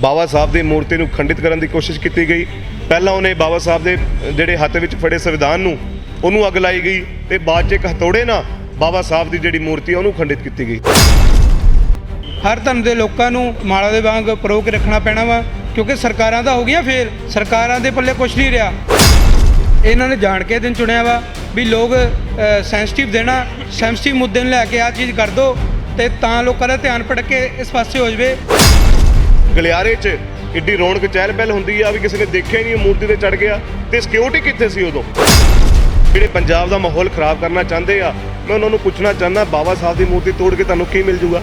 ਬਾਬਾ ਸਾਹਿਬ ਦੀ ਮੂਰਤੀ ਨੂੰ ਖੰਡਿਤ ਕਰਨ ਦੀ ਕੋਸ਼ਿਸ਼ ਕੀਤੀ ਗਈ। ਪਹਿਲਾਂ ਉਹਨੇ ਬਾਬਾ ਸਾਹਿਬ ਦੇ ਜਿਹੜੇ ਹੱਥ ਵਿੱਚ ਫੜੇ ਸੰਵਿਧਾਨ ਨੂੰ, ਉਹਨੂੰ ਅੱਗ ਲਾਈ ਗਈ ਤੇ ਬਾਅਦ 'ਚ ਇੱਕ ਹਥੌੜੇ ਨਾਲ ਬਾਬਾ ਸਾਹਿਬ ਦੀ ਜਿਹੜੀ ਮੂਰਤੀ ਉਹਨੂੰ ਖੰਡਿਤ ਕੀਤੀ ਗਈ। ਹਰ ਧਰਮ ਦੇ ਲੋਕਾਂ ਨੂੰ ਮਾਲਾ ਦੇ ਵਾਂਗ ਪਰੋ ਕੇ ਰੱਖਣਾ ਪੈਣਾ ਵਾ, ਕਿਉਂਕਿ ਸਰਕਾਰਾਂ ਦਾ ਹੋ ਗਿਆ ਫੇਰ, ਸਰਕਾਰਾਂ ਦੇ ਪੱਲੇ ਕੁਝ ਨਹੀਂ ਰਿਹਾ। ਇਹਨਾਂ ਨੇ ਜਾਣ ਕੇ ਦਿਨ ਚੁਣਿਆ ਵਾ ਵੀ ਲੋਕ ਸੈਂਸਿਟਿਵ ਦੇਣਾ ਸੈਂਸਿਟਿਵ ਮੁੱਦੇ ਨੂੰ ਲੈ ਕੇ ਆ ਚੀਜ਼ ਕਰ ਦੋ ਤੇ ਤਾਂ ਲੋਕਾਂ ਦਾ ਧਿਆਨ ਭਟਕ ਕੇ ਇਸ ਪਾਸੇ ਹੋ ਜਾਵੇ। ਗਲਿਆਰੇ 'ਚ ਇੱਡੀ ਰੌਣਕ ਚਹਿਲ ਪਹਿਲ ਹੁੰਦੀ ਆ ਵੀ ਕਿਸੇ ਨੇ ਦੇਖਿਆ ਨਹੀਂ, ਉਹ ਮੂਰਤੀ ਤੇ ਚੜ ਗਿਆ। ਤੇ ਸਿਕਿਉਰਿਟੀ ਕਿੱਥੇ ਸੀ ਉਦੋਂ? ਜਿਹੜੇ ਪੰਜਾਬ ਦਾ ਮਾਹੌਲ ਖਰਾਬ ਕਰਨਾ ਚਾਹੁੰਦੇ ਆ, ਮੈਂ ਉਹਨਾਂ ਨੂੰ ਪੁੱਛਣਾ ਚਾਹੁੰਦਾ, ਬਾਬਾ ਸਾਹਿਬ ਦੀ ਮੂਰਤੀ ਤੋੜ ਕੇ ਤੁਹਾਨੂੰ ਕੀ ਮਿਲ ਜੂਗਾ?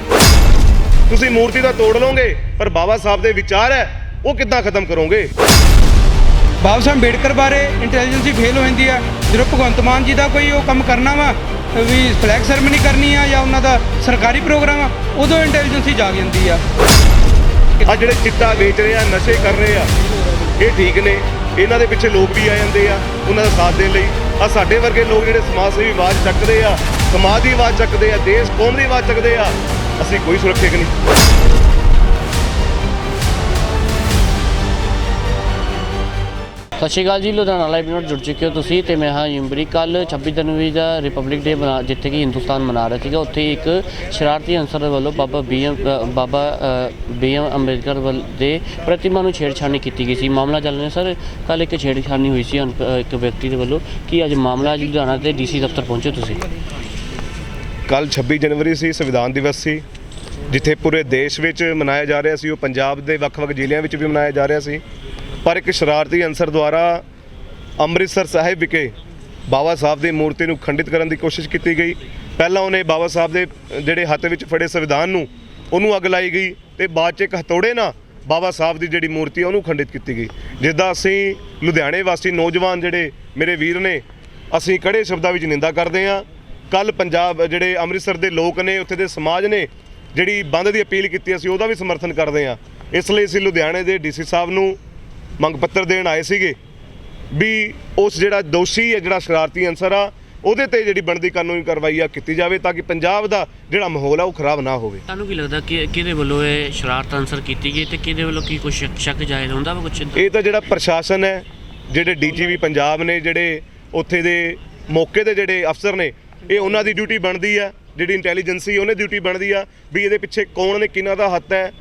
ਤੁਸੀਂ ਮੂਰਤੀ ਤਾਂ ਤੋੜ ਲਓਗੇ, ਪਰ ਬਾਬਾ ਸਾਹਿਬ ਦੇ ਵਿਚਾਰ ਹੈ, ਉਹ ਕਿੱਦਾਂ ਖਤਮ ਕਰੋਗੇ? ਬਾਬਾ ਸਾਹਿਬ ਅੰਬੇਡਕਰ ਬਾਰੇ ਇੰਟੈਲੀਜੈਂਸੀ ਫੇਲ ਹੋ ਜਾਂਦੀ ਆ। ਜਦੋਂ ਭਗਵੰਤ ਮਾਨ ਜੀ ਦਾ ਕੋਈ ਉਹ ਕੰਮ ਕਰਨਾ ਵਾ, ਵੀ ਫਲੈਗ ਸੈਰਮਨੀ ਕਰਨੀ ਆ ਜਾਂ ਉਹਨਾਂ ਦਾ ਸਰਕਾਰੀ ਪ੍ਰੋਗਰਾਮ ਆ, ਉਦੋਂ ਇੰਟੈਲੀਜੈਂਸੀ ਜਾਗ ਜਾਂਦੀ ਆ। ਆ ਜਿਹੜੇ ਚਿੱਟਾ ਵੇਚ ਰਹੇ ਆ, ਨਸ਼ੇ ਕਰ ਰਹੇ ਆ, ਇਹ ਠੀਕ ਨੇ। ਇਹਨਾਂ ਦੇ ਪਿੱਛੇ ਲੋਕ ਵੀ ਆ ਜਾਂਦੇ ਆ, ਉਹਨਾਂ ਦਾ ਸਾਥ ਦੇਣ ਲਈ। ਆ ਸਾਡੇ ਵਰਗੇ ਲੋਕ ਜਿਹੜੇ ਸਮਾਜ ਸੇਵੀ ਆਵਾਜ਼ ਚੱਕਦੇ ਆ, ਸਮਾਜ ਦੀ ਆਵਾਜ਼ ਚੱਕਦੇ ਆ, ਦੇਸ਼ ਕੌਮ ਦੀ ਆਵਾਜ਼ ਚੱਕਦੇ ਆ, ਅਸੀਂ ਕੋਈ ਸੁਰੱਖਿਅਤ ਨਹੀਂ। ਸਤਿ ਸ਼੍ਰੀ ਅਕਾਲ ਜੀ, ਲੁਧਿਆਣਾ ਲਾਈਵ ਨਾਲ ਜੁੜ ਚੁੱਕੇ ਹੋ ਤੁਸੀਂ ਤੇ ਮੈਂ ਹਾਂ ਯੂਮਬਰੀ ਕੱਲ 26 ਜਨਵਰੀ ਦਾ ਰਿਪਬਲਿਕ ਡੇ ਮਨਾ, ਜਿੱਥੇ ਕਿ ਹਿੰਦੁਸਤਾਨ ਮਨਾ ਰਿਹਾ ਸੀਗਾ, ਉੱਥੇ ਇੱਕ ਸ਼ਰਾਰਤੀ ਅਨਸਰ ਵੱਲੋਂ ਬਾਬਾ ਬੀਐਮ ਬਾਬਾ ਬੀਐਮ ਅੰਬੇਦਕਰ ਵੱਲ ਦੇ ਪ੍ਰਤਿਮਾ ਨੂੰ ਛੇੜਛਾਣੀ ਕੀਤੀ ਗਈ ਸੀ। ਮਾਮਲਾ ਚੱਲ ਰਿਹਾ ਸਰ ਕੱਲ ਇੱਕ ਛੇੜਛਾਣੀ ਹੋਈ ਸੀ ਅਨ- ਇੱਕ ਵਿਅਕਤੀ ਦੇ ਵੱਲੋਂ। ਕੀ ਅੱਜ ਮਾਮਲਾ ਅੱਜ ਲੁਧਿਆਣਾ ਦੇ ਡੀਸੀ ਦਫ਼ਤਰ ਪਹੁੰਚੇ ਤੁਸੀਂ? ਕੱਲ 26 ਜਨਵਰੀ ਸੀ, ਸੰਵਿਧਾਨ ਦਿਵਸ ਸੀ, ਜਿੱਥੇ ਪੂਰੇ ਦੇਸ਼ ਵਿੱਚ ਮਨਾਇਆ ਜਾ ਰਿਹਾ ਸੀ। ਉਹ ਪੰਜਾਬ ਦੇ ਵੱਖ-ਵੱਖ ਜ਼ਿਲ੍ਹਿਆਂ ਵਿੱਚ ਵੀ ਮਨਾਇਆ ਜਾ ਰਿਹਾ ਸੀ। ਪਰ ਇੱਕ ਸ਼ਰਾਰਤੀ ਅਨਸਰ ਦੁਆਰਾ ਅੰਮ੍ਰਿਤਸਰ ਸਾਹਿਬ ਵਿਖੇ ਬਾਬਾ ਸਾਹਿਬ ਦੀ ਮੂਰਤੀ ਨੂੰ ਖੰਡਿਤ ਕਰਨ ਦੀ ਕੋਸ਼ਿਸ਼ ਕੀਤੀ ਗਈ। ਪਹਿਲਾਂ ਉਹਨੇ ਬਾਬਾ ਸਾਹਿਬ ਦੇ, ਜਿਹੜੇ ਹੱਥ ਵਿੱਚ ਫੜੇ ਸੰਵਿਧਾਨ ਨੂੰ, ਉਹਨੂੰ ਅੱਗ ਲਾਈ ਗਈ ਤੇ ਬਾਅਦ 'ਚ ਇੱਕ ਹਥੌੜੇ ਨਾਲ ਬਾਬਾ ਸਾਹਿਬ ਦੀ ਜਿਹੜੀ ਮੂਰਤੀ ਉਹਨੂੰ ਖੰਡਿਤ ਕੀਤੀ ਗਈ। ਜਿੱਦਾਂ ਅਸੀਂ ਲੁਧਿਆਣੇ ਵਾਸੀ ਨੌਜਵਾਨ ਜਿਹੜੇ ਮੇਰੇ ਵੀਰ ਨੇ, ਅਸੀਂ ਕੜੇ ਸ਼ਬਦਾਂ ਵਿੱਚ ਨਿੰਦਾ ਕਰਦੇ ਹਾਂ। ਕੱਲ ਪੰਜਾਬ ਜਿਹੜੇ ਅੰਮ੍ਰਿਤਸਰ ਦੇ ਲੋਕ ਨੇ, ਉੱਥੇ ਦੇ ਸਮਾਜ ਨੇ ਜਿਹੜੀ ਬੰਦ ਦੀ ਅਪੀਲ ਕੀਤੀ, ਅਸੀਂ ਉਹਦਾ ਵੀ ਸਮਰਥਨ ਕਰਦੇ ਹਾਂ। ਇਸ ਲਈ ਅਸੀਂ ਲੁਧਿਆਣੇ ਦੇ ਡੀਸੀ ਸਾਹਿਬ ਨੂੰ ਮੰਗ ਪੱਤਰ ਦੇਣ ਆਏ ਸੀਗੇ ਵੀ ਉਸ ਜਿਹੜਾ ਦੋਸ਼ੀ ਹੈ ਜਿਹੜਾ ਸ਼ਰਾਰਤੀ ਅਨਸਰ ਆ ਉਹਦੇ ਤੇ ਜਿਹੜੀ ਬਣਦੀ ਕਾਨੂੰਨੀ ਕਾਰਵਾਈ ਆ ਕੀਤੀ ਜਾਵੇ ਤਾਂ ਕਿ ਪੰਜਾਬ ਦਾ ਜਿਹੜਾ ਮਾਹੌਲ ਆ ਉਹ ਖਰਾਬ ਨਾ ਹੋਵੇ। ਤੁਹਾਨੂੰ ਕੀ ਲੱਗਦਾ ਕਿ ਕਿਹਦੇ ਵੱਲੋਂ ਇਹ ਸ਼ਰਾਰਤ ਅਨਸਰ ਕੀਤੀ ਗਈ ਤੇ ਕਿਹਦੇ ਵੱਲੋਂ ਕੀ ਕੁਝ ਸ਼ੱਕ ਜਾਇਜ਼ ਹੁੰਦਾ ਵਾ ਕੁਝ ਇਹ ਤਾਂ ਜਿਹੜਾ ਪ੍ਰਸ਼ਾਸਨ ਹੈ ਜਿਹੜੇ ਡੀਜੀਪੀ ਪੰਜਾਬ ਨੇ ਜਿਹੜੇ ਉੱਥੇ ਦੇ ਮੌਕੇ ਦੇ ਜਿਹੜੇ ਅਫਸਰ ਨੇ ਇਹ ਉਹਨਾਂ ਦੀ ਡਿਊਟੀ ਬਣਦੀ ਆ ਜਿਹੜੀ ਇੰਟੈਲੀਜੈਂਸੀ ਉਹਨੇ ਡਿਊਟੀ ਬਣਦੀ ਆ ਵੀ ਇਹਦੇ ਪਿੱਛੇ ਕੌਣ ਨੇ ਕਿਹਨਾਂ ਦਾ ਹੱਥ ਹੈ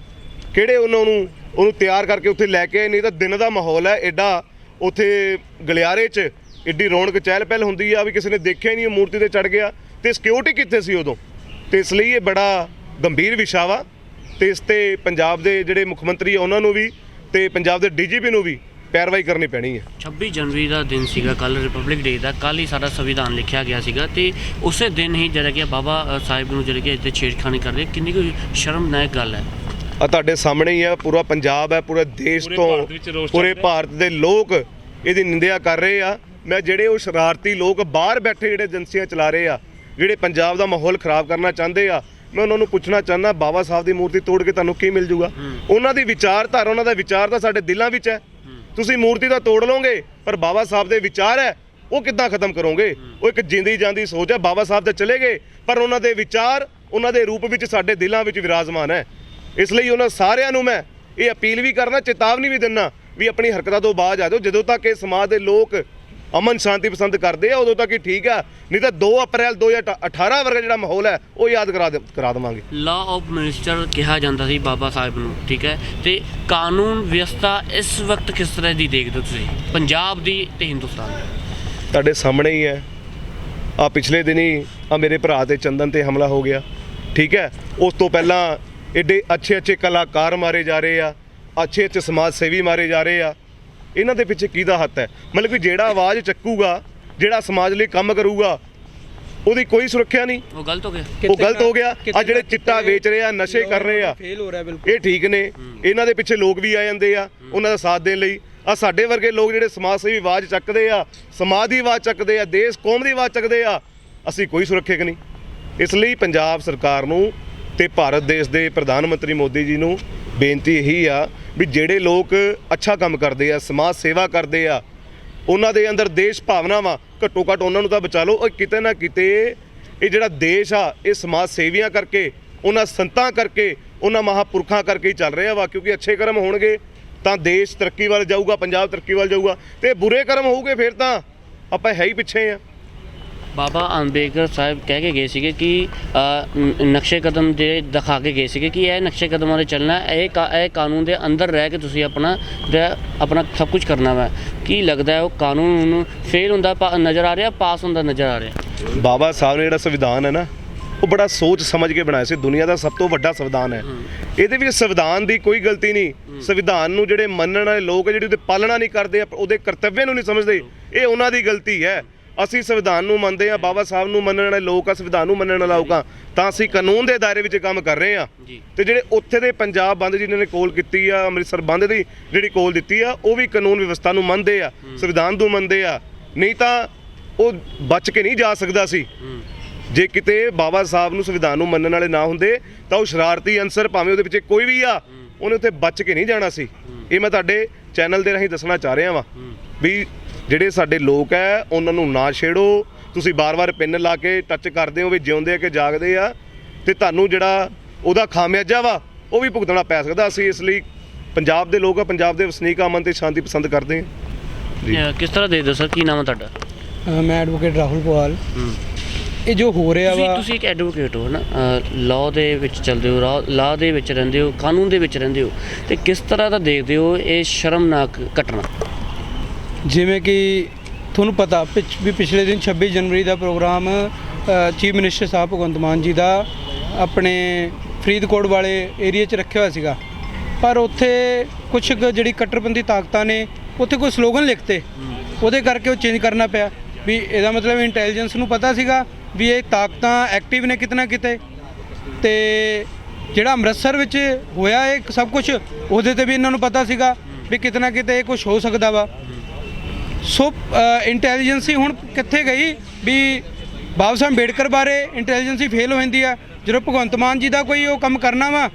ਕਿਹੜੇ ਉਹਨਾਂ ਨੂੰ ਉਹਨੂੰ ਤਿਆਰ ਕਰਕੇ ਉੱਥੇ ਲੈ ਕੇ ਆਏ, ਨਹੀਂ ਤਾਂ ਦਿਨ ਦਾ ਮਾਹੌਲ ਹੈ ਐਡਾ ਉੱਥੇ ਗਲਿਆਰੇ 'ਚ ਐਡੀ ਰੌਣਕ ਚਹਿਲ ਪਹਿਲ ਹੁੰਦੀ ਆ ਵੀ ਕਿਸੇ ਨੇ ਦੇਖਿਆ ਹੀ ਨਹੀਂ, ਉਹ ਮੂਰਤੀ ਤੇ ਚੜ ਗਿਆ। ਤੇ ਸਿਕਿਉਰਿਟੀ ਕਿੱਥੇ ਸੀ ਉਦੋਂ? ਤੇ ਇਸ ਲਈ ਇਹ ਬੜਾ ਗੰਭੀਰ ਵਿਸ਼ਾ ਵਾ। ਤੇ ਇਸ ਤੇ ਪੰਜਾਬ ਦੇ ਜਿਹੜੇ ਮੁੱਖ ਮੰਤਰੀ ਆ, ਉਹਨਾਂ ਨੂੰ ਵੀ ਤੇ ਪੰਜਾਬ ਦੇ ਡੀਜੀਪੀ ਨੂੰ ਵੀ ਪੈਰਵਾਈ ਕਰਨੀ ਪੈਣੀ ਹੈ 26 ਜਨਵਰੀ ਦਾ ਦਿਨ ਸੀਗਾ ਕੱਲ ਰਿਪਬਲਿਕ ਡੇ ਦਾ। ਕੱਲ ਹੀ ਸਾਡਾ ਸੰਵਿਧਾਨ ਲਿਖਿਆ ਗਿਆ ਸੀਗਾ ਤੇ ਉਸੇ ਦਿਨ ਹੀ ਜਿਹੜਾ ਕਿ ਬਾਬਾ ਸਾਹਿਬ ਨੂੰ ਜਿਹੜੇ ਕਿ ਇੱਥੇ ਛੇੜਖਾਨੀ ਕਰਦੇ, ਕਿੰਨੀ ਕੋਈ ਸ਼ਰਮਨਾਇਕ ਗੱਲ ਹੈ। ਆ ਤੁਹਾਡੇ ਸਾਹਮਣੇ ਹੀ ਆ ਪੂਰਾ ਪੰਜਾਬ ਹੈ ਪੂਰੇ ਦੇਸ਼ ਤੋਂ ਪੂਰੇ। ਭਾਰਤ ਦੇ ਲੋਕ ਇਹਦੀ ਨਿੰਦਿਆ ਕਰ ਰਹੇ ਆ। ਮੈਂ ਜਿਹੜੇ ਉਹ ਸ਼ਰਾਰਤੀ ਲੋਕ ਬਾਹਰ ਬੈਠੇ ਜਿਹੜੇ ਏਜੰਸੀਆਂ ਚਲਾ ਰਹੇ ਆ ਜਿਹੜੇ ਪੰਜਾਬ ਦਾ ਮਾਹੌਲ ਖਰਾਬ ਕਰਨਾ ਚਾਹੁੰਦੇ ਆ ਮੈਂ ਉਹਨਾਂ ਨੂੰ ਪੁੱਛਣਾ ਚਾਹੁੰਦਾ ਬਾਬਾ ਸਾਹਿਬ ਦੀ ਮੂਰਤੀ ਤੋੜ ਕੇ ਤੁਹਾਨੂੰ ਕੀ ਮਿਲ ਜੂਗਾ? ਉਹਨਾਂ ਦੀ ਵਿਚਾਰਧਾਰਾ ਉਹਨਾਂ ਦਾ ਵਿਚਾਰ ਤਾਂ ਸਾਡੇ ਦਿਲਾਂ ਵਿੱਚ ਹੈ। ਤੁਸੀਂ ਮੂਰਤੀ ਤਾਂ ਤੋੜ ਲਓਗੇ ਪਰ ਬਾਬਾ ਸਾਹਿਬ ਦੇ ਵਿਚਾਰ ਹੈ ਉਹ ਕਿੱਦਾਂ ਖਤਮ ਕਰੋਗੇ? ਉਹ ਇੱਕ ਜਿੰਦੀ ਜਾਂਦੀ ਸੋਚ ਹੈ ਬਾਬਾ ਸਾਹਿਬ ਤਾਂ ਚਲੇ ਗਏ ਪਰ ਉਹਨਾਂ ਦੇ ਵਿਚਾਰ ਉਹਨਾਂ ਦੇ ਰੂਪ ਵਿੱਚ ਸਾਡੇ ਦਿਲਾਂ ਵਿੱਚ ਵਿਰਾਜਮਾਨ ਹੈ। ਇਸ ਲਈ ਉਹਨਾਂ ਸਾਰਿਆਂ ਨੂੰ ਮੈਂ ਇਹ ਅਪੀਲ ਵੀ ਕਰਨਾ ਚੇਤਾਵਨੀ ਵੀ ਦਿੰਨਾ ਵੀ ਆਪਣੀ ਹਰਕਤਾਂ ਤੋਂ ਬਾਅਦ ਆ ਜਾਓ। ਜਦੋਂ ਤੱਕ ਇਹ ਸਮਾਜ ਦੇ ਲੋਕ ਅਮਨ ਸ਼ਾਂਤੀ ਪਸੰਦ ਕਰਦੇ ਆ ਉਦੋਂ ਤੱਕ ਹੀ ਠੀਕ ਆ। ਨਹੀਂ ਤਾਂ 2 ਅਪ੍ਰੈਲ 2018 ਵਰਗਾ ਜਿਹੜਾ ਮਾਹੌਲ ਹੈ ਉਹ ਯਾਦ ਕਰਾ ਦੇ- ਕਰਾ ਦੇਵਾਂਗੇ। ਲਾ ਆਫ ਮਿਨਿਸਟਰ ਕਿਹਾ ਜਾਂਦਾ ਸੀ ਬਾਬਾ ਸਾਹਿਬ ਨੂੰ ਠੀਕ ਹੈ? ਤੇ ਕਾਨੂੰਨ ਵਿਵਸਥਾ ਇਸ ਵਕਤ ਕਿਸ ਤਰ੍ਹਾਂ ਦੀ ਦੇਖਦੇ ਤੁਸੀਂ? ਪੰਜਾਬ ਦੀ ਤੇ ਹਿੰਦੁਸਤਾਨ ਦੀ? ਤੁਹਾਡੇ ਸਾਹਮਣੇ ਹੀ ਹੈ। ਆ ਪਿਛਲੇ ਦਿਨੀ ਆ ਮੇਰੇ ਭਰਾ ਤੇ ਚੰਦਨ ਤੇ ਹਮਲਾ ਹੋ ਗਿਆ ਠੀਕ ਹੈ? ਉਸ ਤੋਂ ਪਹਿਲਾਂ ਏਡੇ ਅੱਛੇ ਅੱਛੇ ਕਲਾਕਾਰ ਮਾਰੇ ਜਾ ਰਹੇ ਆ ਅੱਛੇ ਅੱਛੇ ਸਮਾਜ ਸੇਵੀ ਮਾਰੇ ਜਾ ਰਹੇ ਆ। ਇਹਨਾਂ ਦੇ ਪਿੱਛੇ ਕਿਹਦਾ ਹੱਥ ਹੈ? ਮਤਲਬ ਕਿ ਜਿਹੜਾ ਆਵਾਜ਼ ਚੱਕੂਗਾ ਜਿਹੜਾ ਸਮਾਜ ਲਈ ਕੰਮ ਕਰੂਗਾ ਉਹਦੀ ਕੋਈ ਸੁਰੱਖਿਆ ਨਹੀਂ। ਉਹ ਗਲਤ ਹੋ ਗਿਆ। ਉਹ ਗਲਤ ਹੋ ਗਿਆ। ਆ ਜਿਹੜੇ ਚਿੱਟਾ ਵੇਚ ਰਹੇ ਆ ਨਸ਼ੇ ਕਰ ਰਹੇ ਆ ਫੇਲ ਹੋ ਰਿਹਾ ਬਿਲਕੁਲ। ਇਹ ਠੀਕ ਨੇ। ਇਹਨਾਂ ਦੇ ਪਿੱਛੇ ਲੋਕ ਵੀ ਆ ਜਾਂਦੇ ਆ ਉਹਨਾਂ ਦਾ ਸਾਥ ਦੇਣ ਲਈ। ਆ ਸਾਡੇ ਵਰਗੇ ਲੋਕ ਜਿਹੜੇ ਸਮਾਜ ਸੇਵੀ ਆਵਾਜ਼ ਚੱਕਦੇ ਆ ਸਮਾਜ ਦੀ ਆਵਾਜ਼ ਚੱਕਦੇ ਆ ਦੇਸ਼ ਕੌਮ ਦੀ ਆਵਾਜ਼ ਚੱਕਦੇ ਆ ਅਸੀਂ ਕੋਈ ਸੁਰੱਖਿਅਤ ਨਹੀਂ। ਇਸ ਲਈ ਪੰਜਾਬ ਸਰਕਾਰ ਨੂੰ ਤੇ ਭਾਰਤ ਦੇਸ਼ ਦੇ ਪ੍ਰਧਾਨ ਮੰਤਰੀ ਮੋਦੀ ਜੀ ਨੂੰ ਬੇਨਤੀ ਇਹੀ ਆ ਵੀ ਜਿਹੜੇ ਲੋਕ ਅੱਛਾ ਕੰਮ ਕਰਦੇ ਆ, ਸਮਾਜ ਸੇਵਾ ਕਰਦੇ ਆ, ਉਹਨਾਂ ਦੇ ਅੰਦਰ ਦੇਸ਼ ਭਾਵਨਾਵਾਂ ਘੱਟੋ ਘੱਟ ਉਹਨਾਂ ਨੂੰ ਤਾਂ ਬਚਾ ਲਓ। ਉਹ ਕਿਤੇ ਨਾ ਕਿਤੇ ਇਹ ਜਿਹੜਾ ਦੇਸ਼ ਆ, ਇਹ ਸਮਾਜ ਸੇਵੀਆਂ ਕਰਕੇ, ਉਹਨਾਂ ਸੰਤਾਂ ਕਰਕੇ, ਉਹਨਾਂ ਮਹਾਪੁਰਖਾਂ ਕਰਕੇ ਹੀ ਚੱਲ ਰਿਹਾ ਵਾ, ਕਿਉਂਕਿ ਅੱਛੇ ਕਰਮ ਹੋਣਗੇ ਤਾਂ ਦੇਸ਼ ਤਰੱਕੀ ਵੱਲ ਜਾਊਗਾ, ਪੰਜਾਬ ਤਰੱਕੀ ਵੱਲ ਜਾਊਗਾ। ਤੇ ਬੁਰੇ ਕਰਮ ਹੋਊਗੇ ਫਿਰ ਤਾਂ ਆਪਾਂ ਹੈ ਹੀ ਪਿੱਛੇ ਆ। ਬਾਬਾ ਅੰਬੇਦਕਰ ਸਾਹਿਬ ਕਹਿ ਕੇ ਗਏ ਸੀਗੇ ਕਿ ਨਕਸ਼ੇ ਕਦਮ ਜਿਹੜੇ ਦਿਖਾ ਕੇ ਗਏ ਸੀਗੇ ਕਿ ਇਹ ਨਕਸ਼ੇ ਕਦਮਾਂ ਦੇ ਚੱਲਣਾ ਇਹ ਇਹ ਕਾਨੂੰਨ ਦੇ ਅੰਦਰ ਰਹਿ ਕੇ ਤੁਸੀਂ ਆਪਣਾ ਆਪਣਾ ਸਭ ਕੁਝ ਕਰਨਾ ਵਾ। ਕੀ ਲੱਗਦਾ ਹੈ ਉਹ ਕਾਨੂੰਨ ਨੂੰ ਫੇਲ ਹੁੰਦਾ ਨਜ਼ਰ ਆ ਰਿਹਾ ਪਾਸ ਹੁੰਦਾ ਨਜ਼ਰ ਆ ਰਿਹਾ? ਬਾਬਾ ਸਾਹਿਬ ਨੇ ਜਿਹੜਾ ਸੰਵਿਧਾਨ ਹੈ ਨਾ ਉਹ ਬੜਾ ਸੋਚ ਸਮਝ ਕੇ ਬਣਾਇਆ ਸੀ। ਦੁਨੀਆ ਦਾ ਸਭ ਤੋਂ ਵੱਡਾ ਸੰਵਿਧਾਨ ਹੈ। ਇਹਦੇ ਵਿੱਚ ਸੰਵਿਧਾਨ ਦੀ ਕੋਈ ਗਲਤੀ ਨਹੀਂ। ਸੰਵਿਧਾਨ ਨੂੰ ਜਿਹੜੇ ਮੰਨਣ ਵਾਲੇ ਲੋਕ ਹੈ ਜਿਹੜੇ ਉਹਦੇ ਪਾਲਣਾ ਨਹੀਂ ਕਰਦੇ ਉਹਦੇ ਕਰਤੱਵਯ ਨੂੰ ਨਹੀਂ ਸਮਝਦੇ ਇਹ ਉਹਨਾਂ ਦੀ ਗਲਤੀ ਹੈ। ਅਸੀਂ ਸੰਵਿਧਾਨ ਨੂੰ ਮੰਨਦੇ ਆ ਬਾਬਾ ਸਾਹਿਬ ਨੂੰ ਮੰਨਣ ਵਾਲੇ ਲੋਕ ਆ ਸੰਵਿਧਾਨ ਨੂੰ ਮੰਨਣ ਵਾਲੇ ਲੋਕ ਆ ਤਾਂ ਅਸੀਂ ਕਾਨੂੰਨ ਦੇ ਦਾਇਰੇ ਵਿੱਚ ਕੰਮ ਕਰ ਰਹੇ ਆ। ਤੇ ਜਿਹੜੇ ਉੱਥੇ ਦੇ ਪੰਜਾਬ ਬੰਦ ਜਿਹਨਾਂ ਨੇ ਕੋਲ ਕੀਤੀ ਆ ਅੰਮ੍ਰਿਤਸਰ ਬੰਦ ਦੀ ਜਿਹੜੀ ਕੋਲ ਦਿੱਤੀ ਆ ਉਹ ਵੀ ਕਾਨੂੰਨ ਵਿਵਸਥਾ ਨੂੰ ਮੰਨਦੇ ਆ ਸੰਵਿਧਾਨ ਨੂੰ ਮੰਨਦੇ ਆ। ਨਹੀਂ ਤਾਂ ਉਹ ਬਚ ਕੇ ਨਹੀਂ ਜਾ ਸਕਦਾ ਸੀ। ਜੇ ਕਿਤੇ ਬਾਬਾ ਸਾਹਿਬ ਨੂੰ ਸੰਵਿਧਾਨ ਨੂੰ ਮੰਨਣ ਵਾਲੇ ਨਾ ਹੁੰਦੇ ਤਾਂ ਉਹ ਸ਼ਰਾਰਤੀ ਅਨਸਰ ਭਾਵੇਂ ਉਹਦੇ ਪਿੱਛੇ ਕੋਈ ਵੀ ਆ ਉਹਨੇ ਉੱਥੇ ਬਚ ਕੇ ਨਹੀਂ ਜਾਣਾ ਸੀ। ਇਹ ਮੈਂ ਤੁਹਾਡੇ ਚੈਨਲ ਦੇ ਰਾਹੀਂ ਦੱਸਣਾ ਚਾਹ ਰਿਹਾ ਵਾਂ ਵੀ ਜਿਹੜੇ ਸਾਡੇ ਲੋਕ ਐ ਉਹਨਾਂ ਨੂੰ ਨਾ ਛੇੜੋ। ਤੁਸੀਂ ਬਾਰ-ਬਾਰ ਪਿੰਨ ਲਾ ਕੇ ਟੱਚ ਕਰਦੇ ਹੋ ਵੀ ਜਿਉਂਦੇ ਆ ਕਿ ਜਾਗਦੇ ਆ। ਤੇ ਤੁਹਾਨੂੰ ਜਿਹੜਾ ਉਹਦਾ ਖਾਮਿਆਜਾ ਵਾ ਉਹ ਵੀ ਭੁਗਤਣਾ ਪੈ ਸਕਦਾ। ਅਸੀਂ ਇਸ ਲਈ ਪੰਜਾਬ ਦੇ ਲੋਕ ਆ ਪੰਜਾਬ ਦੇ ਵਸਨੀਕ ਅਮਨ ਤੇ ਸ਼ਾਂਤੀ ਪਸੰਦ ਕਰਦੇ ਆ। ਜੀ। ਕਿਸ ਤਰ੍ਹਾਂ ਦੇ ਦਿਓ ਸਰ ਕੀ ਨਾਮ ਹੈ ਤੁਹਾਡਾ? ਮੈਂ ਐਡਵੋਕੇਟ ਰਾਹੁਲ ਪਵਾਲ ਇਹ ਜੋ ਹੋ ਰਿਹਾ ਵਾ ਤੁਸੀਂ ਇੱਕ ਐਡਵੋਕੇਟ ਹੋ ਨਾ ਲਾਅ ਦੇ ਵਿੱਚ ਚੱਲਦੇ ਹੋ ਲਾਅ ਦੇ ਵਿੱਚ ਰਹਿੰਦੇ ਹੋ ਕਾਨੂੰਨ ਦੇ ਵਿੱਚ ਰਹਿੰਦੇ ਹੋ। ਤੇ ਕਿਸ ਤਰ੍ਹਾਂ ਦਾ ਦੇਖਦੇ ਹੋ ਇਹ ਸ਼ਰਮਨਾਕ ਘਟਨਾ? ਜਿਵੇਂ ਕਿ ਤੁਹਾਨੂੰ ਪਤਾ, ਪਿਛ- ਵੀ ਪਿਛਲੇ ਦਿਨ 26 ਜਨਵਰੀ ਦਾ ਪ੍ਰੋਗਰਾਮ ਚੀਫ ਮਿਨਿਸਟਰ ਸਾਹਿਬ ਭਗਵੰਤ ਮਾਨ ਜੀ ਦਾ ਆਪਣੇ ਫਰੀਦਕੋਟ ਵਾਲੇ ਏਰੀਆ 'ਚ ਰੱਖਿਆ ਹੋਇਆ ਸੀਗਾ। ਪਰ ਉੱਥੇ ਕੁਝ ਜਿਹੜੀ ਕੱਟੜਪੰਥੀ ਤਾਕਤਾਂ ਨੇ, ਉੱਥੇ ਕੋਈ ਸਲੋਗਨ ਲਿਖਤੇ। ਉਹਦੇ ਕਰਕੇ ਉਹ ਚੇਂਜ ਕਰਨਾ ਪਿਆ। ਵੀ ਇਹਦਾ ਮਤਲਬ ਇੰਟੈਲੀਜੈਂਸ ਨੂੰ ਪਤਾ ਸੀਗਾ ਵੀ ਇਹ ਤਾਕਤਾਂ ਐਕਟਿਵ ਨੇ ਕਿਤਨਾ ਕਿਤੇ। ਤੇ ਜਿਹੜਾ ਅੰਮ੍ਰਿਤਸਰ ਵਿੱਚ ਹੋਇਆ ਇਹ ਸਭ ਕੁਝ ਉਹਦੇ ਤੇ ਵੀ ਇਹਨਾਂ ਨੂੰ ਪਤਾ ਸੀਗਾ ਵੀ ਕਿਤਨਾ ਕਿਤੇ ਇਹ ਕੁਝ ਹੋ ਸਕਦਾ ਵਾ। ਸੋ ਇੰਟੈਲੀਜੈਂਸੀ ਹੁਣ ਕਿੱਥੇ ਗਈ ਵੀ ਬਾਬਾ ਸਾਹਿਬ ਅੰਬੇਡਕਰ ਬਾਰੇ ਇੰਟੈਲੀਜੈਂਸੀ ਫੇਲ ਹੋ ਜਾਂਦੀ ਆ? ਜਦੋਂ ਭਗਵੰਤ ਮਾਨ ਜੀ ਦਾ ਕੋਈ ਉਹ ਕੰਮ ਕਰਨਾ ਵਾ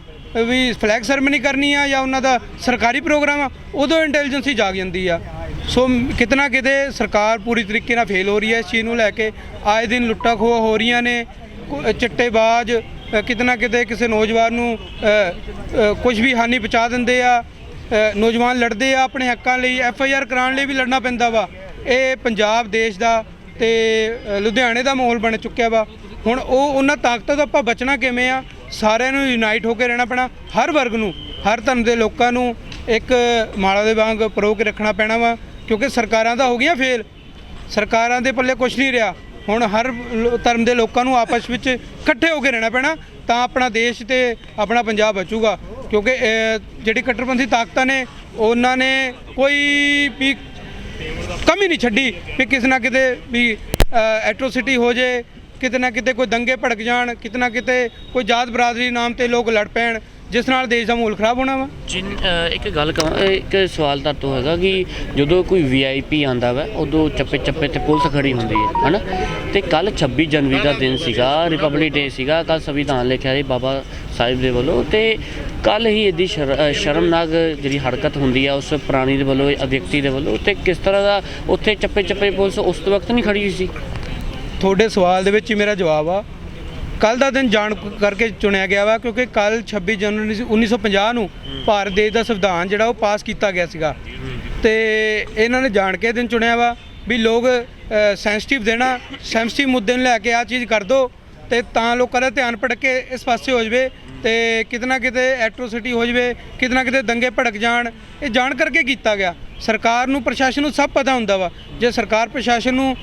ਵੀ ਫਲੈਗ ਸੈਰਮਨੀ ਕਰਨੀ ਆ ਜਾਂ ਉਹਨਾਂ ਦਾ ਸਰਕਾਰੀ ਪ੍ਰੋਗਰਾਮ ਆ ਉਦੋਂ ਇੰਟੈਲੀਜੈਂਸੀ ਜਾਗ ਜਾਂਦੀ ਆ। ਸੋ ਕਿਤਨਾ ਕਿਤੇ ਸਰਕਾਰ ਪੂਰੀ ਤਰੀਕੇ ਨਾਲ ਫੇਲ ਹੋ ਰਹੀ ਹੈ ਇਸ ਚੀਜ਼ ਨੂੰ ਲੈ ਕੇ। ਆਏ ਦਿਨ ਲੁੱਟਾਂ ਖੋਹ ਹੋ ਰਹੀਆਂ ਨੇ ਚਿੱਟੇਬਾਜ਼ ਅ, ਕਿਤਨਾ ਕਿਤੇ ਕਿਸੇ ਨੌਜਵਾਨ ਨੂੰ ਕੁਝ ਵੀ ਹਾਨੀ ਪਹੁੰਚਾ ਦਿੰਦੇ ਆ। ਨੌਜਵਾਨ ਲੜਦੇ ਆ ਆਪਣੇ ਹੱਕਾਂ ਲਈ, ਐਫ ਆਈ ਆਰ ਕਰਾਉਣ ਲਈ ਵੀ ਲੜਨਾ ਪੈਂਦਾ ਵਾ। ਇਹ ਪੰਜਾਬ ਦੇਸ਼ ਦਾ ਤੇ ਲੁਧਿਆਣੇ ਦਾ ਮਾਹੌਲ ਬਣ ਚੁੱਕਿਆ ਵਾ। ਹੁਣ ਉਹ, ਉਹਨਾਂ ਤਾਕਤਾਂ ਤੋਂ ਆਪਾਂ ਬਚਣਾ ਕਿਵੇਂ ਆ? ਸਾਰਿਆਂ ਨੂੰ ਯੂਨਾਈਟ ਹੋ ਕੇ ਰਹਿਣਾ ਪੈਣਾ, ਹਰ ਵਰਗ ਨੂੰ, ਹਰ ਧਰਮ ਦੇ ਲੋਕਾਂ ਨੂੰ ਇੱਕ ਮਾਲਾ ਦੇ ਵਾਂਗ ਪਰੋ ਕੇ ਰੱਖਣਾ ਪੈਣਾ ਵਾ, ਕਿਉਂਕਿ ਸਰਕਾਰਾਂ ਦਾ ਹੋ ਗਿਆ ਫੇਲ ਸਰਕਾਰਾਂ ਦੇ ਪੱਲੇ ਕੁਝ ਨਹੀਂ ਰਿਹਾ। ਹੁਣ ਹਰ ਧਰਮ ਦੇ ਲੋਕਾਂ ਨੂੰ ਆਪਸ ਵਿੱਚ ਇਕੱਠੇ ਹੋ ਕੇ ਰਹਿਣਾ ਪੈਣਾ, ਤਾਂ ਆਪਣਾ ਦੇਸ਼ ਤੇ ਆਪਣਾ ਪੰਜਾਬ ਬਚੂਗਾ। ਕਿਉਂਕਿ ਜਿਹੜੀ ਕੱਟੜਪੰਥੀ ਤਾਕਤਾਂ ਨੇ, ਉਹਨਾਂ ਨੇ ਕੋਈ ਵੀ ਕਮੀ ਨਹੀਂ ਛੱਡੀ ਵੀ ਕਿਸੇ ਨਾ ਕਿਤੇ ਵੀ ਐਟਰੋਸਿਟੀ ਹੋ ਜੇ, ਕਿਤੇ ਨਾ ਕਿਤੇ ਕੋਈ ਦੰਗੇ ਭੜਕ ਜਾਣ, ਕਿਤੇ ਨਾ ਕਿਤੇ ਕੋਈ ਜਾਤ ਬਰਾਦਰੀ ਨਾਮ ਤੇ ਲੋਕ ਲੜ ਪੈਣ। ਜਿਸ ਨਾਲ ਦੇਸ਼ ਦਾ ਮਾਹੌਲ ਖਰਾਬ ਹੋਣਾ ਵਾ। ਜਿਨ ਅ, ਇੱਕ ਗੱਲ ਕਹਾਂ ਇੱਕ ਸਵਾਲ ਤਾਂ ਤੋਂ ਹੈਗਾ ਕਿ ਜਦੋਂ ਕੋਈ ਵੀਆਈਪੀ ਆਂਦਾ ਵਾ ਉਦੋਂ ਚੱਪੇ ਚੱਪੇ ਤੇ ਪੁਲਿਸ ਖੜੀ ਹੁੰਦੀ ਹੈ ਹਨਾ? ਤੇ ਕੱਲ 26 ਜਨਵਰੀ ਦਾ ਦਿਨ ਸੀਗਾ ਰਿਪਬਲਿਕ ਡੇ ਸੀਗਾ ਕੱਲ ਸੰਵਿਧਾਨ ਲਿਖਿਆ ਸੀ ਬਾਬਾ ਸਾਹਿਬ ਦੇ ਵੱਲੋਂ ਤੇ ਕੱਲ ਹੀ ਇਹਦੀ ਸ਼ਰ- ਅ, ਸ਼ਰਮਨਾਕ ਜਿਹੜੀ ਹਰਕਤ ਹੁੰਦੀ ਆ ਉਸ ਪ੍ਰਾਣੀ ਦੇ ਵੱਲੋਂ ਵਿਅਕਤੀ ਦੇ ਵੱਲੋਂ ਤੇ ਕਿਸ ਤਰ੍ਹਾਂ ਦਾ ਉੱਥੇ ਚੱਪੇ ਚੱਪੇ ਪੁਲਿਸ ਉਸ ਵਕਤ ਨਹੀਂ ਖੜੀ ਹੋਈ ਸੀ? ਤੁਹਾਡੇ ਸਵਾਲ ਦੇ ਵਿੱਚ ਹੀ ਮੇਰਾ ਜਵਾਬ ਆ। ਕੱਲ ਦਾ ਦਿਨ ਜਾਣ ਕਰਕੇ ਚੁਣਿਆ ਗਿਆ ਵਾ ਕਿਉਂਕਿ ਕੱਲ 26 ਜਨਵਰੀ 1950 ਨੂੰ ਭਾਰਤ ਦੇਸ਼ ਦਾ ਸੰਵਿਧਾਨ ਜਿਹੜਾ ਉਹ ਪਾਸ ਕੀਤਾ ਗਿਆ ਸੀਗਾ। ਤੇ ਇਹਨਾਂ ਨੇ ਜਾਣ ਕੇ ਦਿਨ ਚੁਣਿਆ ਵਾ ਵੀ ਲੋਕ ਸੈਂਸਿਟਿਵ ਦੇਣਾ ਸੈਂਸਿਟਿਵ ਮੁੱਦੇ ਨੂੰ ਲੈ ਕੇ ਆ ਚੀਜ਼ ਕਰ ਦੋ ਤੇ ਤਾਂ ਲੋਕਾਂ ਦਾ ਧਿਆਨ ਭਟਕ ਕੇ ਇਸ ਪਾਸੇ ਹੋ ਜਵੇ ਤੇ ਕਿਤਨਾ ਕਿਤੇ ਐਟਰੋਸਿਟੀ ਹੋ ਜਵੇ ਕਿਤਨਾ ਕਿਤੇ ਦੰਗੇ ਭੜਕ ਜਾਣ ਇਹ ਜਾਣ ਕਰਕੇ ਕੀਤਾ ਗਿਆ। ਸਰਕਾਰ ਨੂੰ ਪ੍ਰਸ਼ਾਸਨ ਨੂੰ ਸਭ ਪਤਾ ਹੁੰਦਾ ਵਾ। ਜੇ ਸਰਕਾਰ ਪ੍ਰਸ਼ਾਸਨ ਨੂੰ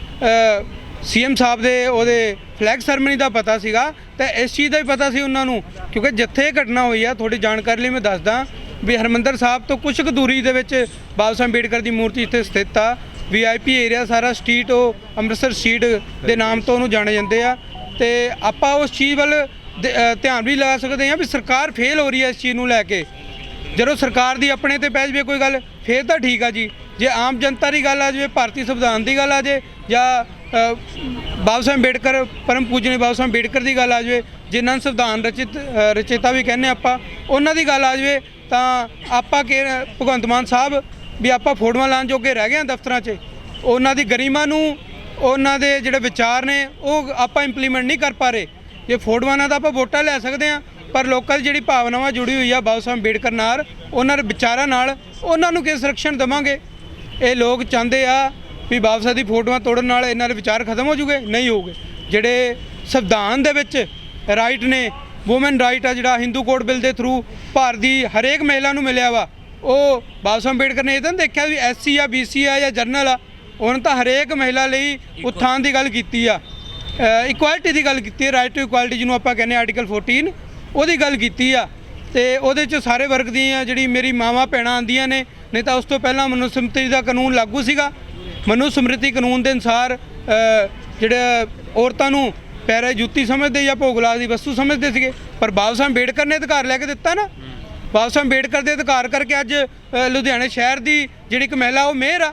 ਸੀਐਮ ਸਾਹਿਬ ਦੇ ਉਹਦੇ ਫਲੈਗ ਸਰਮਨੀ ਦਾ ਪਤਾ ਸੀਗਾ ਤੇ ਇਸ ਚੀਜ਼ ਦਾ ਵੀ ਪਤਾ ਸੀ ਉਹਨਾਂ ਨੂੰ, ਕਿਉਂਕਿ ਜਿੱਥੇ ਇਹ ਘਟਨਾ ਹੋਈ ਆ ਥੋੜੀ ਜਾਣਕਾਰੀ ਲਈ ਮੈਂ ਦੱਸਦਾ ਵੀ ਹਰਮੰਦਰ ਸਾਹਿਬ ਤੋਂ ਕੁਝ ਕੁ ਦੂਰੀ ਦੇ ਵਿੱਚ ਬਾਬਾ ਸਾਹਿਬ ਅੰਬੇਡਕਰ ਦੀ ਮੂਰਤੀ ਇੱਥੇ ਸਥਿਤ ਆ। ਵੀਆਈਪੀ ਏਰੀਆ ਸਾਰਾ ਸਟਰੀਟ ਉਹ ਅੰਮ੍ਰਿਤਸਰ ਸਟਰੀਟ ਦੇ ਨਾਮ ਤੋਂ ਉਹਨੂੰ ਜਾਣੇ ਜਾਂਦੇ ਆ। ਤੇ ਆਪਾਂ ਉਸ ਚੀਜ਼ ਵੱਲ ਧ- ਧਿਆਨ ਵੀ ਲਗਾ ਸਕਦੇ ਹਾਂ ਵੀ ਸਰਕਾਰ ਫੇਲ ਹੋ ਰਹੀ ਹੈ ਇਸ ਚੀਜ਼ ਨੂੰ ਲੈ ਕੇ। ਜਦੋਂ ਸਰਕਾਰ ਦੀ ਆਪਣੇ ਤੇ ਪੈ ਜਾਵੇ ਕੋਈ ਗੱਲ, ਫੇਰ ਤਾਂ ਠੀਕ ਆ ਜੀ। ਜੇ ਆਮ ਜਨਤਾ ਦੀ ਗੱਲ ਆ ਜਾਵੇ, ਭਾਰਤੀ ਸੰਵਿਧਾਨ ਦੀ ਗੱਲ ਆ ਜਾਵੇ ਜਾਂ ਬਾਬਾ ਸਾਹਿਬ ਅੰਬੇਡਕਰ ਪਰਮ ਪੂਜਨੀ ਬਾਬਾ ਸਾਹਿਬ ਅੰਬੇਡਕਰ ਦੀ ਗੱਲ ਆ ਜਾਵੇ ਜਿਨ੍ਹਾਂ ਨੂੰ ਸੰਵਿਧਾਨ ਰਚਿਤ ਅ, ਰਚੇਤਾ ਵੀ ਕਹਿੰਦੇ ਆਪਾਂ ਉਹਨਾਂ ਦੀ ਗੱਲ ਆ ਜਾਵੇ ਤਾਂ ਆਪਾਂ ਕਿ ਭਗਵੰਤ ਮਾਨ ਸਾਹਿਬ ਵੀ ਆਪਾਂ ਫੋਟੋਆਂ ਲਾਉਣ ਜੋਗੇ ਰਹਿ ਗਏ ਆ ਦਫ਼ਤਰਾਂ 'ਚ। ਉਹਨਾਂ ਦੀ ਗਰਿਮਾ ਨੂੰ ਉਹਨਾਂ ਦੇ ਜਿਹੜੇ ਵਿਚਾਰ ਨੇ ਉਹ ਆਪਾਂ ਇੰਪਲੀਮੈਂਟ ਨਹੀਂ ਕਰ ਪਾ ਰਹੇ। ਜੇ ਫੋਟੋਆਂ ਨਾਲ ਤਾਂ ਆਪਾਂ ਵੋਟਾਂ ਲੈ ਸਕਦੇ ਆ ਪਰ ਲੋਕਾਂ ਦੀ ਜਿਹੜੀ ਭਾਵਨਾਵਾਂ ਜੁੜੀ ਹੋਈ ਆ ਬਾਬਾ ਸਾਹਿਬ ਅੰਬੇਡਕਰ ਨਾਲ ਉਹਨਾਂ ਦੇ ਵਿਚਾਰਾਂ ਨਾਲ ਉਹਨਾਂ ਨੂੰ ਕਿਸ ਸੰਰਕਸ਼ਣ ਦੇਵਾਂਗੇ? ਇਹ ਲੋਕ ਚਾਹੁੰਦੇ ਆ ਵੀ ਬਾਬਾ ਸਾਹਿਬ ਦੀ ਫੋਟੋਆਂ ਤੋੜਨ ਨਾਲ ਇਹਨਾਂ ਦੇ ਵਿਚਾਰ ਖਤਮ ਹੋ ਜੂਗੇ? ਨਹੀਂ ਹੋਊਗੇ। ਜਿਹੜੇ ਸੰਵਿਧਾਨ ਦੇ ਵਿੱਚ ਰਾਈਟ ਨੇ ਔਮਨ ਰਾਈਟ ਆ ਜਿਹੜਾ ਹਿੰਦੂ ਕੋਡ ਬਿੱਲ ਦੇ ਥਰੂ ਭਾਰਤ ਦੀ ਹਰੇਕ ਮਹਿਲਾ ਨੂੰ ਮਿਲਿਆ ਵਾ ਉਹ ਬਾਬਾ ਸਾਹਿਬ ਅੰਬੇਡਕਰ ਨੇ ਇਹ ਤਾਂ ਦੇਖਿਆ ਵੀ ਐਸਸੀ ਆ ਬੀਸੀ ਆ ਜਾਂ ਜਰਨਲ ਆ ਉਹਨਾਂ ਤਾਂ ਹਰੇਕ ਮਹਿਲਾ ਲਈ ਉਤਥਾਨ ਦੀ ਗੱਲ ਕੀਤੀ ਆ। ਇਕੁਐਲਿਟੀ ਦੀ ਗੱਲ ਕੀਤੀ ਹੈ ਰਾਈਟ ਟੂ ਇਕੁਐਲਿਟੀ ਜਿਹਨੂੰ ਆਪਾਂ ਕਹਿੰਦੇ ਆਰਟੀਕਲ 14 ਉਹਦੀ ਗੱਲ ਕੀਤੀ ਆ। ਤੇ ਉਹਦੇ ਚ ਸਾਰੇ ਵਰਗ ਦੀਆਂ ਜਿਹੜੀ ਮੇਰੀ ਮਾਵਾਂ ਭੈਣਾਂ ਆਂਦੀਆਂ ਨੇ ਨਹੀਂ ਤਾਂ ਉਸ ਤੋਂ ਪਹਿਲਾਂ ਮਨੁਸਮ੍ਰਿਤੀ ਦਾ ਕਾਨੂੰਨ ਲਾਗੂ ਸੀਗਾ। ਮਨੁਸਮ੍ਰਿਤੀ ਕਾਨੂੰਨ ਦੇ ਅਨੁਸਾਰ ਅ, ਜਿਹੜੇ ਔਰਤਾਂ ਨੂੰ ਪੈਰੇ ਜੁੱਤੀ ਸਮਝਦੇ ਜਾਂ ਭੋਗਲਾ ਦੀ ਵਸਤੂ ਸਮਝਦੇ ਸੀਗੇ ਪਰ ਬਾਬਾ ਸਾਹਿਬ ਅੰਬੇਡਕਰ ਨੇ ਅਧਿਕਾਰ ਲੈ ਕੇ ਦਿੱਤਾ ਨਾ। ਬਾਬਾ ਸਾਹਿਬ ਅੰਬੇਡਕਰ ਦੇ ਅਧਿਕਾਰ ਕਰਕੇ ਅੱਜ ਅ, ਲੁਧਿਆਣੇ ਸ਼ਹਿਰ ਦੀ ਜਿਹੜੀ ਇੱਕ ਮਹਿਲਾ ਉਹ ਮੇਅਰ ਆ।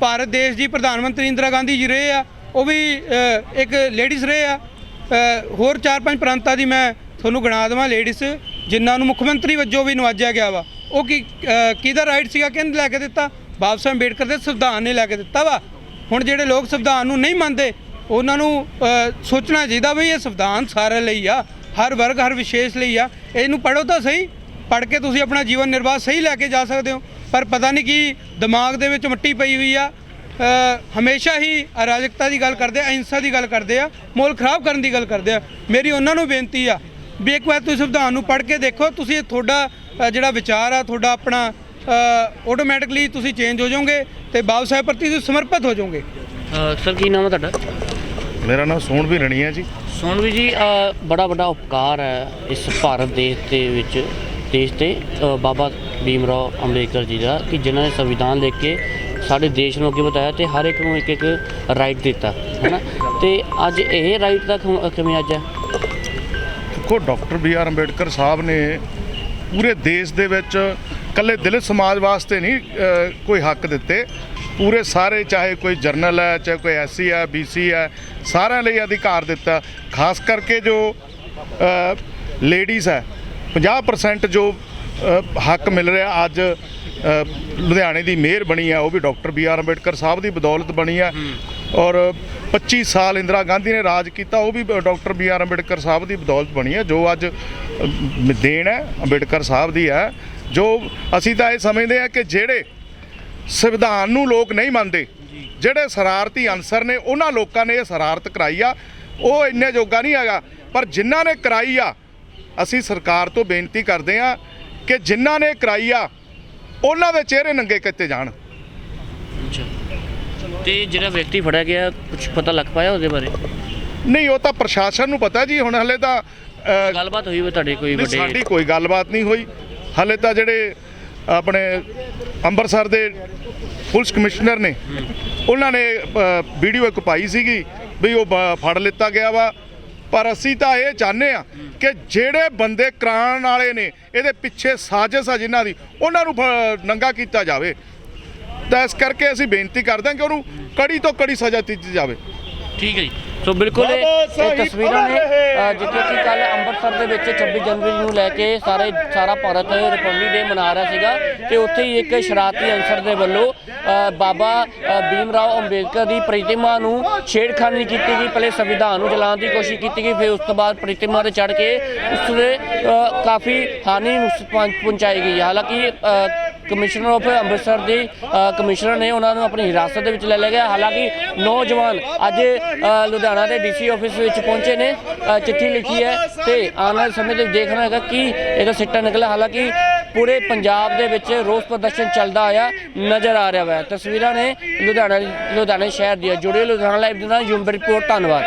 ਭਾਰਤ ਦੇਸ਼ ਦੀ ਪ੍ਰਧਾਨ ਮੰਤਰੀ ਇੰਦਰਾ ਗਾਂਧੀ ਜੀ ਰਹੇ ਆ ਉਹ ਵੀ ਇੱਕ ਲੇਡੀਜ਼ ਰਹੇ ਆ। ਹੋਰ ਚਾਰ ਪੰਜ ਪ੍ਰਾਂਤਾਂ ਦੀ ਮੈਂ ਤੁਹਾਨੂੰ ਗਣਾ ਦੇਵਾਂ ਲੇਡੀਜ਼ ਜਿਨ੍ਹਾਂ ਨੂੰ ਮੁੱਖ ਮੰਤਰੀ ਵਜੋਂ ਵੀ ਨਵਾਜਿਆ ਗਿਆ ਵਾ। ਉਹ ਕੀ ਕਿਹਦਾ ਰਾਈਟ ਸੀਗਾ ਕਿਹਨੇ ਲੈ ਕੇ ਦਿੱਤਾ? ਬਾਬਾ ਸਾਹਿਬ ਅੰਬੇਡਕਰ ਦੇ ਸੰਵਿਧਾਨ ਨੇ ਲੈ ਕੇ ਦਿੱਤਾ ਵਾ। ਹੁਣ ਜਿਹੜੇ ਲੋਕ ਸੰਵਿਧਾਨ ਨੂੰ ਨਹੀਂ ਮੰਨਦੇ, ਉਹਨਾਂ ਨੂੰ ਸੋਚਣਾ ਚਾਹੀਦਾ ਵੀ ਇਹ ਸੰਵਿਧਾਨ ਸਾਰਿਆਂ ਲਈ ਆ, ਹਰ ਵਰਗ, ਹਰ ਵਿਸ਼ੇਸ਼ ਲਈ ਆ। ਇਹਨੂੰ ਪੜ੍ਹੋ ਤਾਂ ਸਹੀ, ਪੜ੍ਹ ਕੇ ਤੁਸੀਂ ਆਪਣਾ ਜੀਵਨ ਨਿਰਵਾਹ ਸਹੀ ਲੈ ਕੇ ਜਾ ਸਕਦੇ ਹੋ। ਪਰ ਪਤਾ ਨਹੀਂ ਕੀ ਦਿਮਾਗ ਦੇ ਵਿੱਚ ਮਿੱਟੀ ਪਈ ਹੋਈ ਆ। ਹਮੇਸ਼ਾ ਹੀ ਅਰਾਜਕਤਾ ਦੀ ਗੱਲ ਕਰਦੇ ਆ, ਅਹਿੰਸਾ ਦੀ ਗੱਲ ਕਰਦੇ ਆ, ਮੋਲ ਖਰਾਬ ਕਰਨ ਦੀ ਗੱਲ ਕਰਦੇ ਆ। ਮੇਰੀ ਉਹਨਾਂ ਨੂੰ ਬੇਨਤੀ ਆ ਵੀ ਇੱਕ ਵਾਰ ਤੁਸੀਂ ਸੰਵਿਧਾਨ ਨੂੰ ਪੜ੍ਹ ਕੇ ਦੇਖੋ, ਤੁਸੀਂ ਤੁਹਾਡਾ ਜਿਹੜਾ ਵਿਚਾਰ ਆ, ਤੁਹਾਡਾ ਆਪਣਾ ਆਟੋਮੈਟਿਕਲੀ ਤੁਸੀਂ ਚੇਂਜ ਹੋ ਜਾਓਗੇ ਤੇ ਬਾਬਾ ਸਾਹਿਬ ਪ੍ਰਤੀ ਤੁਸੀਂ ਸਮਰਪਿਤ ਹੋ ਜਾਓਗੇ। ਸਰ ਕੀ ਨਾਮ ਹੈ ਤੁਹਾਡਾ? ਮੇਰਾ ਨਾਮ ਸੋਹਣ ਵੀ ਰਣੀ ਹੈ ਜੀ। ਸੋਨਵੀ ਜੀ ਅ, ਬੜਾ ਵੱਡਾ ਉਪਕਾਰ ਹੈ ਇਸ ਭਾਰਤ ਦੇਸ਼ ਦੇ ਵਿੱਚ ਦੇਸ਼ ਤੇ ਅ, ਬਾਬਾ ਭੀਮ ਰਾਓ ਅੰਬੇਡਕਰ ਜੀ ਦਾ ਕਿ ਜਿਨ੍ਹਾਂ ਨੇ ਸੰਵਿਧਾਨ ਲਿਖ ਕੇ ਸਾਡੇ ਦੇਸ਼ ਨੂੰ ਅੱਗੇ ਵਧਾਇਆ ਤੇ ਹਰ ਇੱਕ ਨੂੰ ਇੱਕ ਇੱਕ ਰਾਈਟ ਦਿੱਤਾ ਹੈਨਾ? ਤੇ ਅੱਜ ਇਹ ਰਾਈਟ ਦਾ ਕਿਵੇਂ ਅੱਜ ਹੈ? ਦੇਖੋ ਡਾਕਟਰ ਬੀ ਆਰ ਅੰਬੇਡਕਰ ਸਾਹਿਬ ਨੇ ਪੂਰੇ ਦੇਸ਼ ਦੇ ਵਿੱਚ ਕੱਲੇ ਦਲਿਤ ਸਮਾਜ ਵਾਸਤੇ ਨਹੀਂ ਕੋਈ ਹੱਕ ਦਿੱਤੇ। ਪੂਰੇ ਸਾਰੇ ਚਾਹੇ ਕੋਈ ਜਰਨਲ ਹੈ ਚਾਹੇ ਕੋਈ ਐਸਸੀ ਹੈ ਬੀਸੀ ਹੈ ਸਾਰਿਆਂ ਲਈ ਅਧਿਕਾਰ ਦਿੱਤਾ। ਖਾਸ ਕਰਕੇ ਜੋ ਲੇਡੀਜ਼ ਹੈ 50% ਜੋ ਹੱਕ ਮਿਲ ਰਿਹਾ ਅੱਜ ਲੁਧਿਆਣੇ ਦੀ ਮੇਅਰ ਬਣੀ ਹੈ ਉਹ ਵੀ ਡਾਕਟਰ ਬੀ ਆਰ ਅੰਬੇਡਕਰ ਸਾਹਿਬ ਦੀ ਬਦੌਲਤ ਬਣੀ ਹੈ। ਔਰ 25 ਸਾਲ ਇੰਦਰਾ ਗਾਂਧੀ ਨੇ ਰਾਜ ਕੀਤਾ ਉਹ ਵੀ doctor B R Ambedkar sahib ਦੀ ਬਦੌਲਤ ਬਣੀ ਹੈ ਜੋ ਅੱਜ ਦੇਣ ਹੈ ਅੰਬੇਡਕਰ ਸਾਹਿਬ ਦੀ ਹੈ। ਜੋ ਅਸੀਂ ਤਾਂ ਇਹ ਸਮਝਦੇ ਹਾਂ ਕਿ ਜਿਹੜੇ ਸੰਵਿਧਾਨ ਨੂੰ ਲੋਕ ਨਹੀਂ ਮੰਨਦੇ ਜਿਹੜੇ ਸ਼ਰਾਰਤੀ ਅਨਸਰ ਨੇ ਉਹਨਾਂ ਲੋਕਾਂ ਨੇ ਇਹ ਸ਼ਰਾਰਤ ਕਰਾਈ ਆ। ਉਹ ਇੰਨੇ ਜੋਗਾ ਨਹੀਂ ਹੈਗਾ ਪਰ ਜਿਨ੍ਹਾਂ ਨੇ ਕਰਾਈ ਆ ਅਸੀਂ ਸਰਕਾਰ ਤੋਂ ਬੇਨਤੀ ਕਰਦੇ ਆ ਕਿ ਜਿਨ੍ਹਾਂ ਨੇ ਕਰਾਈ ਆ ਉਹਨਾਂ ਦੇ ਚਿਹਰੇ ਨੰਗੇ ਕੀਤੇ ਜਾਣ। ਤੇ ਜਿਹੜਾ ਵਿਅਕਤੀ ਫੜਿਆ ਗਿਆ ਕੁਝ ਪਤਾ ਲੱਗ ਪਾਇਆ ਉਹਦੇ ਬਾਰੇ? ਨਹੀਂ ਉਹ ਤਾਂ ਪ੍ਰਸ਼ਾਸਨ ਨੂੰ ਪਤਾ ਜੀ ਹੁਣ ਹਲੇ ਤਾਂ ਗੱਲਬਾਤ ਹੋਈ ਹੋਵੇ ਤੁਹਾਡੇ ਕੋਈ ਵੱਡੇ ਸਾਡੀ ਕੋਈ ਗੱਲਬਾਤ ਨਹੀਂ ਹੋਈ। ਹਲੇ ਤਾਂ ਜਿਹੜੇ ਆਪਣੇ ਅੰਮ੍ਰਿਤਸਰ ਦੇ ਪੁਲਿਸ ਕਮਿਸ਼ਨਰ ਨੇ, ਉਹਨਾਂ ਨੇ ਵੀਡੀਓ ਇੱਕ ਪਾਈ ਸੀਗੀ ਵੀ ਉਹ ਬ- ਫੜ ਲਿੱਤਾ ਗਿਆ ਵਾ। ਪਰ ਅਸੀਂ ਤਾਂ ਇਹ ਚਾਹੁੰਦੇ ਆ ਕਿ ਜਿਹੜੇ ਬੰਦੇ ਕਰਾਉਣ ਵਾਲੇ ਨੇ, ਇਹਦੇ ਪਿੱਛੇ ਸਾਜ਼ਿਸ਼ ਆ ਜਿਨ੍ਹਾਂ ਦੀ, ਉਹਨਾਂ ਨੂੰ ਫ- ਨੰਗਾ ਕੀਤਾ ਜਾਵੇ। ਤਾਂ ਇਸ ਕਰਕੇ ਅਸੀਂ ਬੇਨਤੀ ਕਰਦੇ ਹਾਂ ਕਿ ਉਹਨੂੰ ਕੜੀ ਤੋਂ ਕੜੀ ਸਜ਼ਾ ਦਿੱਤੀ ਜਾਵੇ। ਠੀਕ ਹੈ ਜੀ। ਸੋ ਬਿਲਕੁਲ ਇਹ ਤਸਵੀਰਾਂ ਨੇ। ਅ, ਜਿੱਥੇ ਕਿ ਕੱਲ ਅੰਮ੍ਰਿਤਸਰ ਦੇ ਵਿੱਚ 26 ਜਨਵਰੀ ਨੂੰ ਲੈ ਕੇ ਸਾਰੇ ਸਾਰਾ ਭਾਰਤ ਰਿਪਬਲਿਕ ਡੇ ਮਨਾ ਰਿਹਾ ਸੀਗਾ ਤੇ ਉੱਥੇ ਹੀ ਇੱਕ ਸ਼ਰਾਰਤੀ ਅਨਸਰ ਦੇ ਵੱਲੋਂ ਅ, ਬਾਬਾ ਅ, ਭੀਮ ਰਾਓ ਅੰਬੇਦਕਰ ਦੀ ਪ੍ਰਤਿਮਾ ਨੂੰ ਛੇੜਖਾਨੀ ਕੀਤੀ ਗਈ ਪਹਿਲੇ ਸੰਵਿਧਾਨ ਨੂੰ ਜਲਾਉਣ ਦੀ ਕੋਸ਼ਿਸ਼ ਕੀਤੀ ਗਈ ਫਿਰ ਉਸ ਤੋਂ ਬਾਅਦ ਪ੍ਰਤਿਮਾ ਤੇ ਚੜ ਕੇ ਉਸ ਦੇ ਅ, ਕਾਫੀ ਹਾਨੀ ਨੂੰ ਪਹੁੰ- ਪਹੁੰਚਾਈ ਗਈ ਹਾਲਾਂਕਿ ਅ, ਕਮਿਸ਼ਨਰ ਆਫ ਅੰਮ੍ਰਿਤਸਰ ਦੇ ਕਮਿਸ਼ਨਰ ਨੇ ਉਹਨਾਂ ਨੂੰ ਆਪਣੀ ਹਿਰਾਸਤ ਦੇ ਵਿੱਚ ਲੈ ਲਿਆ ਗਿਆ। ਹਾਲਾਂਕਿ ਨੌਜਵਾਨ ਅੱਜ ਲੁਧਿਆਣਾ ਦੇ ਡੀਸੀ ਆਫਿਸ ਵਿੱਚ ਪਹੁੰਚੇ ਨੇ। ਚਿੱਠੀ ਲਿਖੀ ਹੈ ਤੇ ਆਉਣ ਵਾਲੇ ਸਮੇਂ ਦੇ ਵਿੱਚ ਦੇਖਣਾ ਹੈਗਾ ਕਿ ਇਹਦਾ ਸਿੱਟਾ ਨਿਕਲਿਆ। ਹਾਲਾਂਕਿ ਪੂਰੇ ਪੰਜਾਬ ਦੇ ਵਿੱਚ ਰੋਸ ਪ੍ਰਦਰਸ਼ਨ ਚੱਲਦਾ ਆਇਆ ਨਜ਼ਰ ਆ ਰਿਹਾ ਹੈ ਤਸਵੀਰਾਂ ਨੇ ਲੁਧਿਆਣਾ ਲੁਧਿਆਣਾ ਸ਼ਹਿਰ ਦੀਆਂ। ਜੁੜੇ ਲੁਧਿਆਣਾ ਲਾਈਵ ਦੇ ਨਾਲ ਯੂਮ ਰਿਪੋਰਟ, ਧੰਨਵਾਦ।